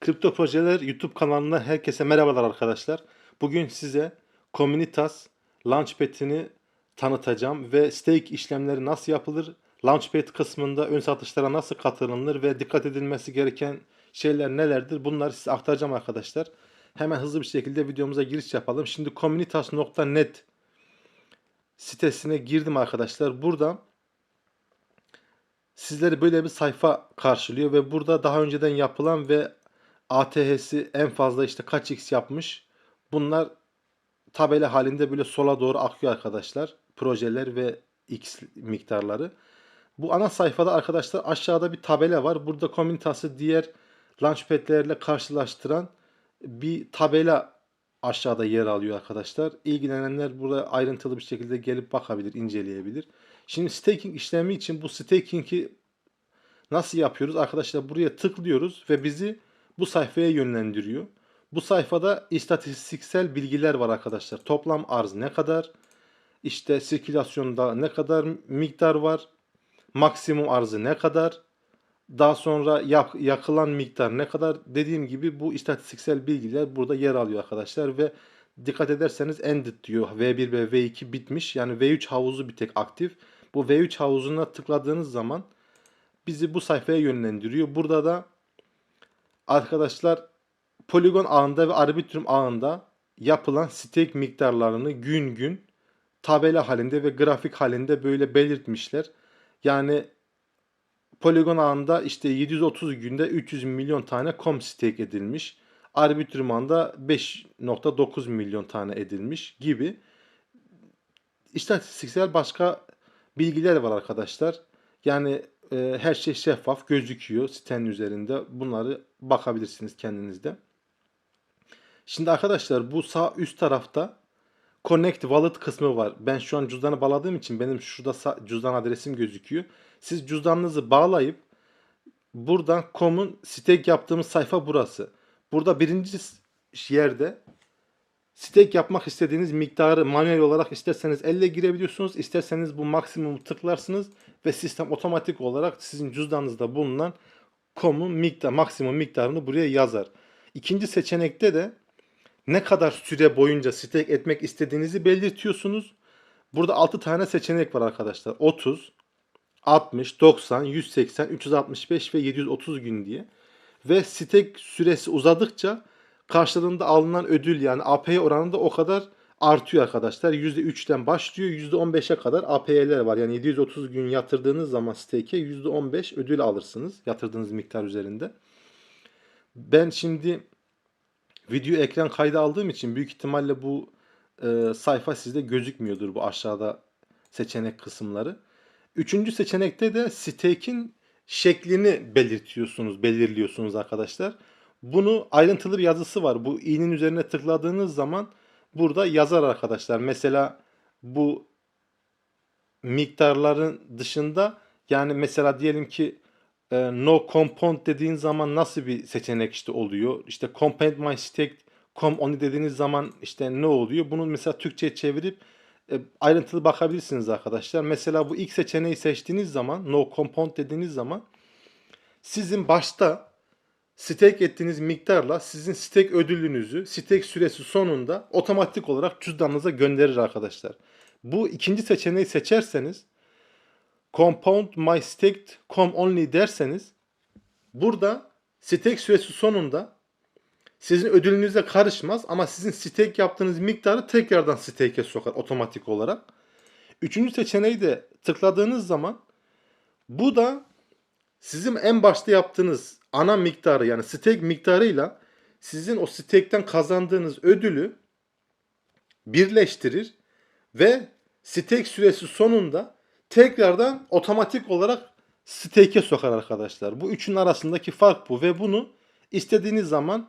Kripto Projeler YouTube kanalından herkese merhabalar arkadaşlar. Bugün size Communitas Launchpad'ini tanıtacağım ve stake işlemleri nasıl yapılır, Launchpad kısmında ön satışlara nasıl katılınır ve dikkat edilmesi gereken şeyler nelerdir bunları size aktaracağım arkadaşlar. Hemen hızlı bir şekilde videomuza giriş yapalım. Şimdi communitas.net sitesine girdim arkadaşlar. Burada sizleri böyle bir sayfa karşılıyor ve burada daha önceden yapılan ve ATH'si en fazla işte kaç x yapmış. Bunlar tabela halinde böyle sola doğru akıyor arkadaşlar. Projeler ve x miktarları. Bu ana sayfada arkadaşlar aşağıda bir tabela var. Burada komünitası diğer launchpad'lerle karşılaştıran bir tabela aşağıda yer alıyor arkadaşlar. İlgilenenler burada ayrıntılı bir şekilde gelip bakabilir, inceleyebilir. Şimdi staking işlemi için bu staking'i nasıl yapıyoruz? Arkadaşlar buraya tıklıyoruz ve bizi bu sayfaya yönlendiriyor. Bu sayfada istatistiksel bilgiler var arkadaşlar. Toplam arz ne kadar? İşte sirkülasyonda ne kadar miktar var? Maksimum arzı ne kadar? Daha sonra yak, yakılan miktar ne kadar? Dediğim gibi bu istatistiksel bilgiler burada yer alıyor arkadaşlar ve dikkat ederseniz ended diyor. V1 ve V2 bitmiş. Yani V3 havuzu bir tek aktif. Bu V3 havuzuna tıkladığınız zaman bizi bu sayfaya yönlendiriyor. Burada da arkadaşlar poligon ağında ve arbitrum ağında yapılan stake miktarlarını gün gün tabela halinde ve grafik halinde böyle belirtmişler. Yani poligon ağında işte 730 günde 300 milyon tane com stake edilmiş. Arbitrum ağında 5.9 milyon tane edilmiş gibi istatistiksel başka bilgiler var arkadaşlar. Yani e, her şey şeffaf gözüküyor sitenin üzerinde. Bunları bakabilirsiniz kendinizde. Şimdi arkadaşlar bu sağ üst tarafta Connect Wallet kısmı var. Ben şu an cüzdanı bağladığım için benim şurada cüzdan adresim gözüküyor. Siz cüzdanınızı bağlayıp buradan com'un stake yaptığımız sayfa burası. Burada birinci yerde stake yapmak istediğiniz miktarı manuel olarak isterseniz elle girebiliyorsunuz. İsterseniz bu maksimumu tıklarsınız ve sistem otomatik olarak sizin cüzdanınızda bulunan com'un miktar, maksimum miktarını buraya yazar. İkinci seçenekte de ne kadar süre boyunca stake etmek istediğinizi belirtiyorsunuz. Burada 6 tane seçenek var arkadaşlar. 30, 60, 90, 180, 365 ve 730 gün diye. Ve stake süresi uzadıkça karşılığında alınan ödül yani APY oranı da o kadar artıyor arkadaşlar. %3'ten başlıyor %15'e kadar APY'ler var. Yani 730 gün yatırdığınız zaman stake'e %15 ödül alırsınız yatırdığınız miktar üzerinde. Ben şimdi video ekran kaydı aldığım için büyük ihtimalle bu e, sayfa sizde gözükmüyordur bu aşağıda seçenek kısımları. Üçüncü seçenekte de stake'in şeklini belirtiyorsunuz, belirliyorsunuz arkadaşlar. Bunu ayrıntılı bir yazısı var. Bu i'nin üzerine tıkladığınız zaman burada yazar arkadaşlar. Mesela bu miktarların dışında yani mesela diyelim ki e, no compound dediğin zaman nasıl bir seçenek işte oluyor? İşte compound my stake com only dediğiniz zaman işte ne oluyor? Bunu mesela Türkçe'ye çevirip e, ayrıntılı bakabilirsiniz arkadaşlar. Mesela bu ilk seçeneği seçtiğiniz zaman no compound dediğiniz zaman sizin başta stake ettiğiniz miktarla sizin stake ödülünüzü stake süresi sonunda otomatik olarak cüzdanınıza gönderir arkadaşlar. Bu ikinci seçeneği seçerseniz compound my staked com only derseniz burada stake süresi sonunda sizin ödülünüze karışmaz ama sizin stake yaptığınız miktarı tekrardan stake'e sokar otomatik olarak. Üçüncü seçeneği de tıkladığınız zaman bu da sizin en başta yaptığınız ana miktarı yani stake miktarıyla sizin o stake'ten kazandığınız ödülü birleştirir ve stake süresi sonunda tekrardan otomatik olarak stake'e sokar arkadaşlar. Bu üçünün arasındaki fark bu ve bunu istediğiniz zaman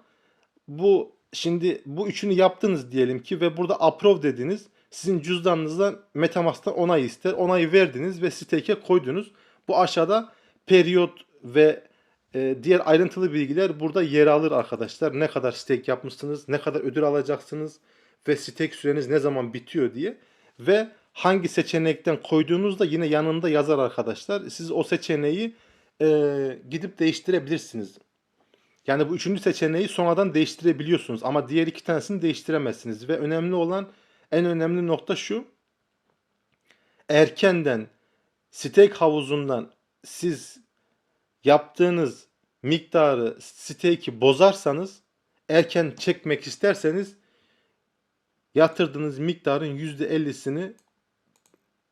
bu şimdi bu üçünü yaptınız diyelim ki ve burada approve dediniz. Sizin cüzdanınızdan Metamask'tan onay ister. Onayı verdiniz ve stake'e koydunuz. Bu aşağıda periyot ve e, diğer ayrıntılı bilgiler burada yer alır arkadaşlar. Ne kadar stake yapmışsınız, ne kadar ödül alacaksınız ve stake süreniz ne zaman bitiyor diye. Ve hangi seçenekten koyduğunuzda yine yanında yazar arkadaşlar. Siz o seçeneği e, gidip değiştirebilirsiniz. Yani bu üçüncü seçeneği sonradan değiştirebiliyorsunuz ama diğer iki tanesini değiştiremezsiniz ve önemli olan en önemli nokta şu. Erkenden stake havuzundan siz yaptığınız miktarı stake'i bozarsanız erken çekmek isterseniz yatırdığınız miktarın %50'sini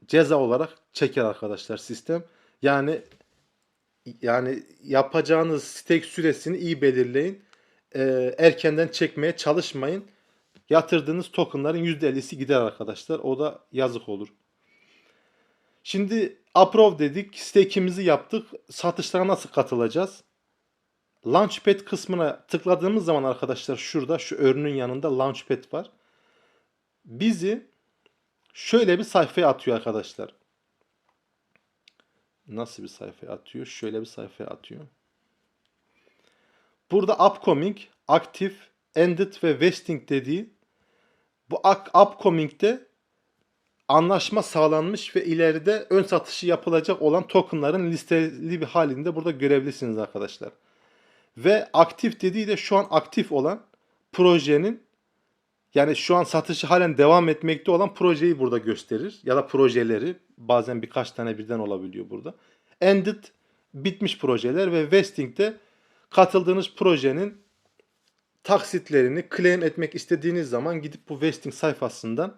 ceza olarak çeker arkadaşlar sistem. Yani yani yapacağınız stake süresini iyi belirleyin. Ee, erkenden çekmeye çalışmayın. Yatırdığınız tokenların %50'si gider arkadaşlar. O da yazık olur. Şimdi approve dedik. Stake'imizi yaptık. Satışlara nasıl katılacağız? Launchpad kısmına tıkladığımız zaman arkadaşlar şurada şu örünün yanında Launchpad var. Bizi şöyle bir sayfaya atıyor arkadaşlar. Nasıl bir sayfaya atıyor? Şöyle bir sayfaya atıyor. Burada upcoming, active, ended ve vesting dediği bu upcoming'de anlaşma sağlanmış ve ileride ön satışı yapılacak olan tokenların listeli bir halinde burada görebilirsiniz arkadaşlar. Ve aktif dediği de şu an aktif olan projenin yani şu an satışı halen devam etmekte olan projeyi burada gösterir. Ya da projeleri bazen birkaç tane birden olabiliyor burada. Ended bitmiş projeler ve vesting'de katıldığınız projenin taksitlerini claim etmek istediğiniz zaman gidip bu vesting sayfasından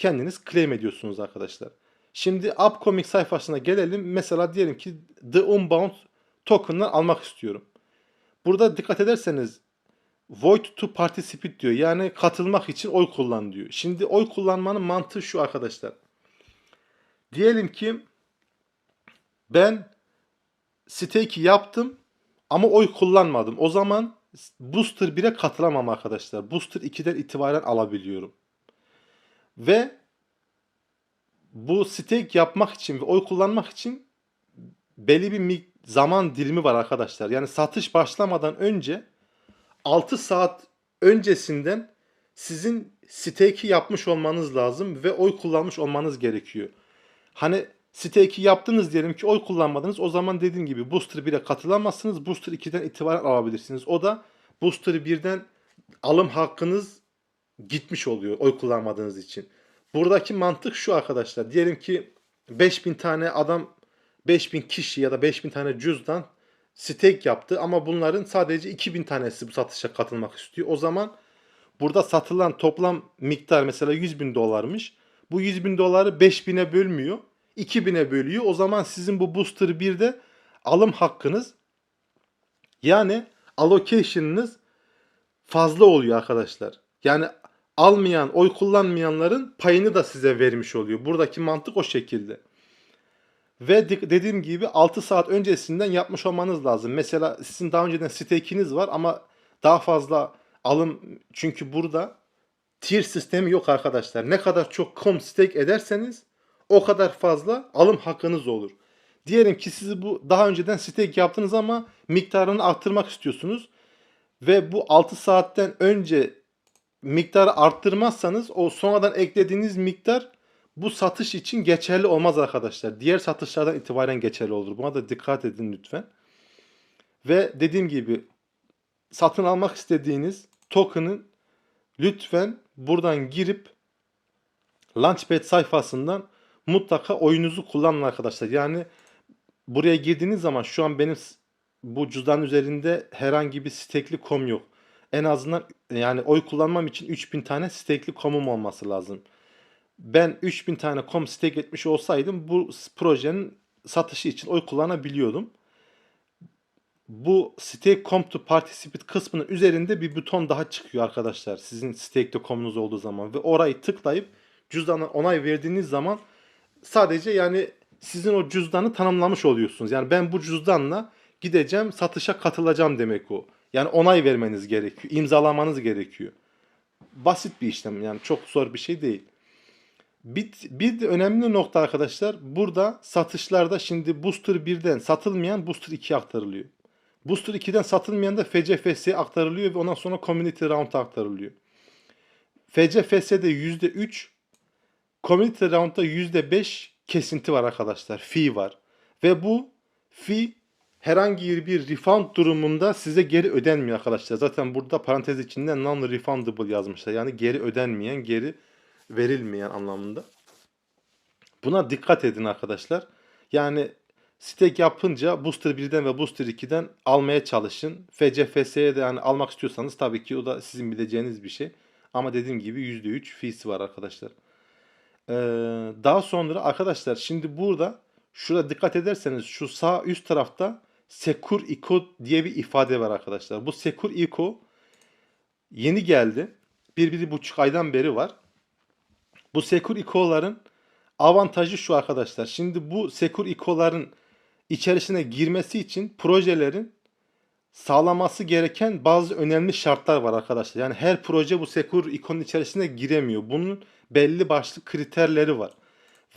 kendiniz claim ediyorsunuz arkadaşlar. Şimdi upcoming sayfasına gelelim. Mesela diyelim ki The Unbound token'ını almak istiyorum. Burada dikkat ederseniz void to participate diyor. Yani katılmak için oy kullan diyor. Şimdi oy kullanmanın mantığı şu arkadaşlar. Diyelim ki ben stake'i yaptım ama oy kullanmadım. O zaman Booster 1'e katılamam arkadaşlar. Booster 2'den itibaren alabiliyorum. Ve bu stake yapmak için ve oy kullanmak için belli bir zaman dilimi var arkadaşlar. Yani satış başlamadan önce 6 saat öncesinden sizin stake'i yapmış olmanız lazım ve oy kullanmış olmanız gerekiyor. Hani stake'i yaptınız diyelim ki oy kullanmadınız. O zaman dediğim gibi Booster 1'e katılamazsınız. Booster 2'den itibaren alabilirsiniz. O da Booster 1'den alım hakkınız gitmiş oluyor oy kullanmadığınız için. Buradaki mantık şu arkadaşlar. Diyelim ki 5000 tane adam 5000 kişi ya da 5000 tane cüzdan stake yaptı ama bunların sadece 2000 tanesi bu satışa katılmak istiyor. O zaman burada satılan toplam miktar mesela 100 bin dolarmış. Bu 100 bin doları 5000'e bölmüyor. 2000'e bölüyor. O zaman sizin bu booster 1'de alım hakkınız yani allocation'ınız fazla oluyor arkadaşlar. Yani almayan, oy kullanmayanların payını da size vermiş oluyor. Buradaki mantık o şekilde. Ve dediğim gibi 6 saat öncesinden yapmış olmanız lazım. Mesela sizin daha önceden stake'iniz var ama daha fazla alım çünkü burada tier sistemi yok arkadaşlar. Ne kadar çok com stake ederseniz o kadar fazla alım hakkınız olur. Diyelim ki siz bu daha önceden stake yaptınız ama miktarını arttırmak istiyorsunuz ve bu 6 saatten önce miktarı arttırmazsanız o sonradan eklediğiniz miktar bu satış için geçerli olmaz arkadaşlar. Diğer satışlardan itibaren geçerli olur. Buna da dikkat edin lütfen. Ve dediğim gibi satın almak istediğiniz token'ın lütfen buradan girip Launchpad sayfasından mutlaka oyunuzu kullanın arkadaşlar. Yani buraya girdiğiniz zaman şu an benim bu cüzdan üzerinde herhangi bir stekli kom yok. En azından yani oy kullanmam için 3000 tane stekli komum olması lazım. Ben 3000 tane kom stake etmiş olsaydım bu projenin satışı için oy kullanabiliyordum. Bu stake com to participate kısmının üzerinde bir buton daha çıkıyor arkadaşlar. Sizin stake'de komunuz olduğu zaman ve orayı tıklayıp cüzdana onay verdiğiniz zaman sadece yani sizin o cüzdanı tanımlamış oluyorsunuz. Yani ben bu cüzdanla gideceğim satışa katılacağım demek o. Yani onay vermeniz gerekiyor. imzalamanız gerekiyor. Basit bir işlem yani çok zor bir şey değil. Bir, bir de önemli nokta arkadaşlar burada satışlarda şimdi Booster 1'den satılmayan Booster 2'ye aktarılıyor. Booster 2'den satılmayan da FCFS'ye aktarılıyor ve ondan sonra Community Round'a aktarılıyor. FCFS'de %3, Community Round'da %5 kesinti var arkadaşlar. Fee var. Ve bu fee herhangi bir refund durumunda size geri ödenmiyor arkadaşlar. Zaten burada parantez içinde non-refundable yazmışlar. Yani geri ödenmeyen, geri verilmeyen anlamında. Buna dikkat edin arkadaşlar. Yani stake yapınca Booster 1'den ve Booster 2'den almaya çalışın. FCFS'ye de yani almak istiyorsanız tabii ki o da sizin bileceğiniz bir şey. Ama dediğim gibi %3 fee'si var arkadaşlar. Ee, daha sonra arkadaşlar şimdi burada şurada dikkat ederseniz şu sağ üst tarafta Secure Eco diye bir ifade var arkadaşlar. Bu Secure Eco yeni geldi. Bir, bir buçuk aydan beri var. Bu Secure Eco'ların avantajı şu arkadaşlar. Şimdi bu Secure Eco'ların içerisine girmesi için projelerin sağlaması gereken bazı önemli şartlar var arkadaşlar. Yani her proje bu Secure Eco'nun içerisine giremiyor. Bunun belli başlı kriterleri var.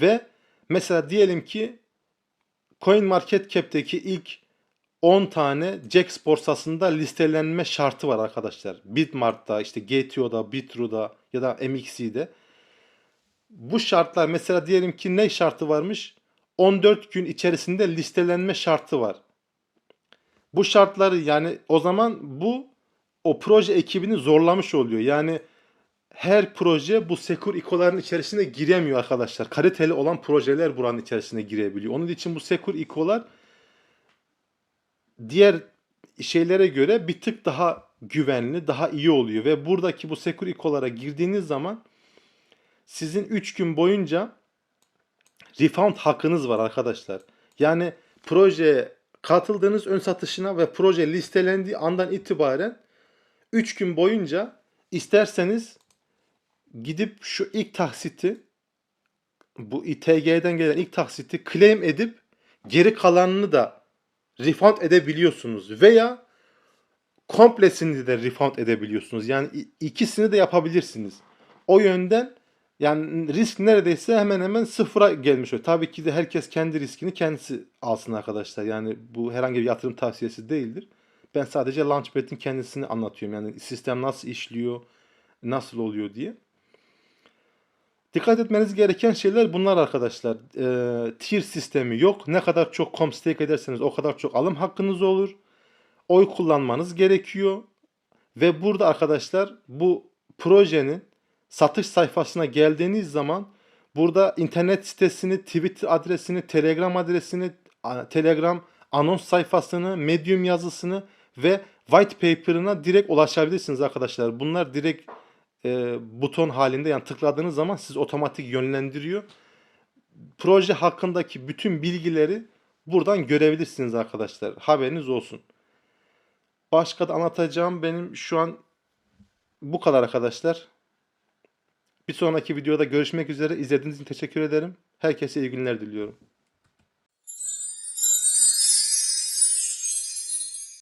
Ve mesela diyelim ki CoinMarketCap'teki ilk 10 tane Jax borsasında listelenme şartı var arkadaşlar. Bitmart'ta, işte GTO'da, Bitru'da ya da MXC'de. Bu şartlar mesela diyelim ki ne şartı varmış? 14 gün içerisinde listelenme şartı var. Bu şartları yani o zaman bu o proje ekibini zorlamış oluyor. Yani her proje bu Secure Eco'ların içerisine giremiyor arkadaşlar. Kaliteli olan projeler buranın içerisine girebiliyor. Onun için bu Secure Eco'lar diğer şeylere göre bir tık daha güvenli, daha iyi oluyor. Ve buradaki bu Secure Eco'lara girdiğiniz zaman sizin 3 gün boyunca refund hakkınız var arkadaşlar. Yani projeye katıldığınız ön satışına ve proje listelendiği andan itibaren 3 gün boyunca isterseniz gidip şu ilk taksiti bu ITG'den gelen ilk taksiti claim edip geri kalanını da refund edebiliyorsunuz veya komplesini de refund edebiliyorsunuz. Yani ikisini de yapabilirsiniz. O yönden yani risk neredeyse hemen hemen sıfıra gelmiş oluyor. Tabii ki de herkes kendi riskini kendisi alsın arkadaşlar. Yani bu herhangi bir yatırım tavsiyesi değildir. Ben sadece Launchpad'in kendisini anlatıyorum. Yani sistem nasıl işliyor, nasıl oluyor diye. Dikkat etmeniz gereken şeyler bunlar arkadaşlar. Ee, tier sistemi yok. Ne kadar çok comp stake ederseniz o kadar çok alım hakkınız olur. Oy kullanmanız gerekiyor. Ve burada arkadaşlar bu projenin satış sayfasına geldiğiniz zaman burada internet sitesini, Twitter adresini, Telegram adresini, Telegram anons sayfasını, Medium yazısını ve white paper'ına direkt ulaşabilirsiniz arkadaşlar. Bunlar direkt e, buton halinde yani tıkladığınız zaman siz otomatik yönlendiriyor. Proje hakkındaki bütün bilgileri buradan görebilirsiniz arkadaşlar. Haberiniz olsun. Başka da anlatacağım benim şu an bu kadar arkadaşlar. Bir sonraki videoda görüşmek üzere. İzlediğiniz için teşekkür ederim. Herkese iyi günler diliyorum.